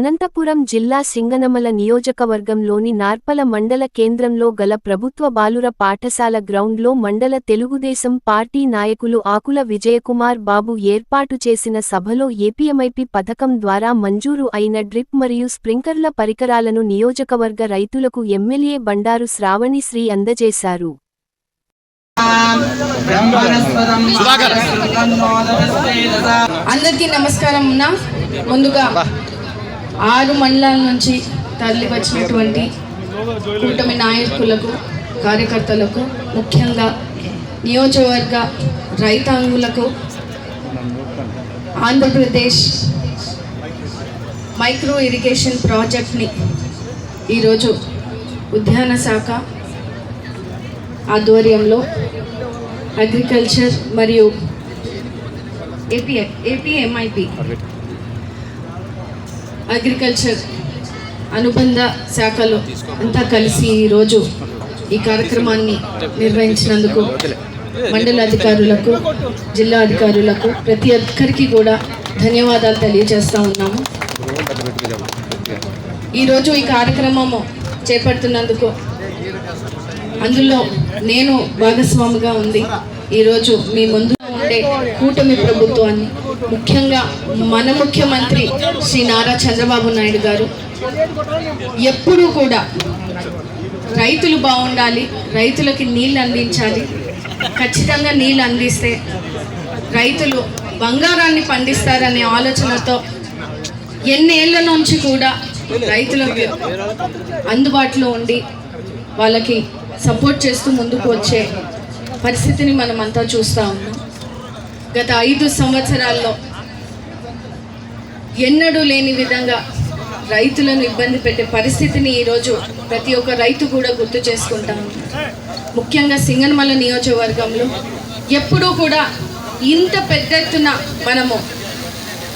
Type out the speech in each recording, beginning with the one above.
అనంతపురం జిల్లా సింగనమల నియోజకవర్గంలోని నార్పల మండల కేంద్రంలో గల ప్రభుత్వ బాలుర పాఠశాల గ్రౌండ్లో మండల తెలుగుదేశం పార్టీ నాయకులు ఆకుల విజయకుమార్ బాబు ఏర్పాటు చేసిన సభలో ఏపీఎంఐపి పథకం ద్వారా మంజూరు అయిన డ్రిప్ మరియు స్ప్రింకర్ల పరికరాలను నియోజకవర్గ రైతులకు ఎమ్మెల్యే బండారు శ్రావణి శ్రీ అందజేశారు. అందరికీ నమస్కారం ముందుగా ఆరు మండలాల నుంచి తరలి వచ్చినటువంటి కూటమి నాయకులకు కార్యకర్తలకు ముఖ్యంగా నియోజకవర్గ రైతాంగులకు ఆంధ్రప్రదేశ్ మైక్రో ఇరిగేషన్ ప్రాజెక్ట్ని ఈరోజు ఉద్యాన శాఖ ఆధ్వర్యంలో అగ్రికల్చర్ మరియు ఏపీ ఏపీఎంఐపి అగ్రికల్చర్ అనుబంధ శాఖలు అంతా కలిసి ఈరోజు ఈ కార్యక్రమాన్ని నిర్వహించినందుకు మండల అధికారులకు జిల్లా అధికారులకు ప్రతి ఒక్కరికి కూడా ధన్యవాదాలు తెలియజేస్తూ ఉన్నాము. ఈరోజు ఈ కార్యక్రమము చేపడుతున్నందుకు అందులో నేను భాగస్వామిగా ఉంది ఈరోజు మీ ముందు ఉండే కూటమి ప్రభుత్వాన్ని ముఖ్యంగా మన ముఖ్యమంత్రి శ్రీ నారా చంద్రబాబు నాయుడు గారు. ఎప్పుడూ కూడా రైతులు బాగుండాలి రైతులకి నీళ్ళు అందించాలి. ఖచ్చితంగా నీళ్ళు అందిస్తే రైతులు బంగారాన్ని పండిస్తారనే ఆలోచనతో ఎన్నేళ్ళ నుంచి కూడా రైతులకు అందుబాటులో ఉండి వాళ్ళకి సపోర్ట్ చేస్తూ ముందుకు వచ్చే పరిస్థితిని మనమంతా చూస్తూ ఉన్నాం. గత ఐదు సంవత్సరాల్లో ఎన్నడూ లేని విధంగా రైతులను ఇబ్బంది పెట్టే పరిస్థితిని ఈరోజు ప్రతి ఒక్క రైతు కూడా గుర్తు చేసుకుంటాము ముఖ్యంగా సింగనమల నియోజకవర్గంలో ఎప్పుడూ కూడా ఇంత పెద్ద ఎత్తున మనము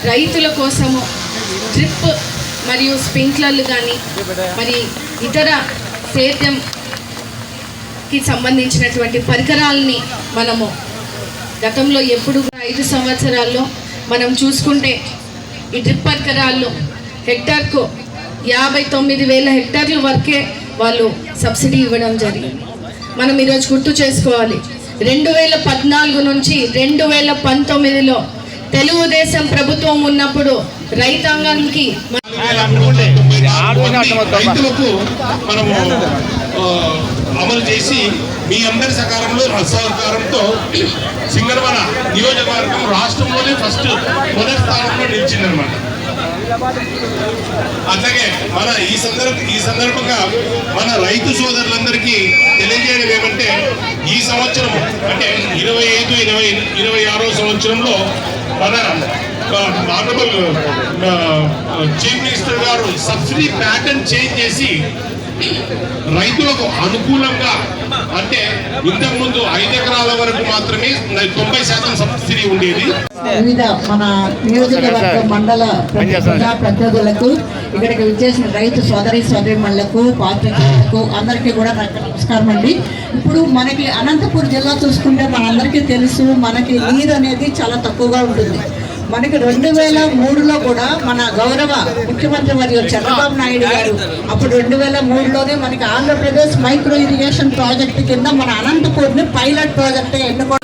రైతుల కోసము డ్రిప్ మరియు స్ప్రింక్లర్లు కానీ మరి ఇతర సేద్యంకి సంబంధించినటువంటి పరికరాలని మనము గతంలో ఎప్పుడు ఐదు సంవత్సరాల్లో మనం చూసుకుంటే ఈ డ్రిప్ పరికరాల్లో హెక్టార్కు యాభై తొమ్మిది వేల హెక్టార్ల వరకే వాళ్ళు సబ్సిడీ ఇవ్వడం జరిగింది. మనం ఈరోజు గుర్తు చేసుకోవాలి. రెండు వేల పద్నాలుగు నుంచి రెండు వేల పంతొమ్మిదిలో తెలుగుదేశం ప్రభుత్వం ఉన్నప్పుడు రైతాంగానికి మనము అమలు చేసి మీ అందరి సకాలంలో సహకారంతో సింగరవన నియోజకవర్గం రాష్ట్రంలోనే ఫస్ట్ మొదటి స్థానంలో నిలిచిందనమాట అట్లాగే మన ఈ సందర్భ ఈ సందర్భంగా మన రైతు సోదరులందరికీ తెలియజేయడం ఏమంటే ఈ సంవత్సరం అంటే ఇరవై ఐదు ఇరవై ఇరవై ఆరో సంవత్సరంలో మన ఆనరబుల్ చీఫ్ మినిస్టర్ గారు సబ్సిడీ ప్యాటర్న్ చేంజ్ చేసి రైతులకు అనుకూలంగా అంటే ఇంతకుముందు ఐదు ఎకరాల వరకు మాత్రమే తొంభై శాతం సబ్సిడీ ఉండేది. వివిధ మన నియోజకవర్గ మండల ప్రతినిధులకు ఇక్కడికి విచ్చేసిన రైతు సోదరి సోదరిమణులకు పాత్రికులకు అందరికీ కూడా నమస్కారం అండి. ఇప్పుడు మనకి అనంతపురం జిల్లా చూసుకుంటే మనందరికీ తెలుసు మనకి నీరు అనేది చాలా తక్కువగా ఉంటుంది. మనకి రెండు వేల మూడులో కూడా మన గౌరవ ముఖ్యమంత్రి మరియు చంద్రబాబు నాయుడు గారు అప్పుడు రెండు వేల మూడులోనే మనకి ఆంధ్రప్రదేశ్ మైక్రో ఇరిగేషన్ ప్రాజెక్ట్ కింద మన అనంతపూర్ని పైలట్ ప్రాజెక్ట్ ఎన్నుకోవడం.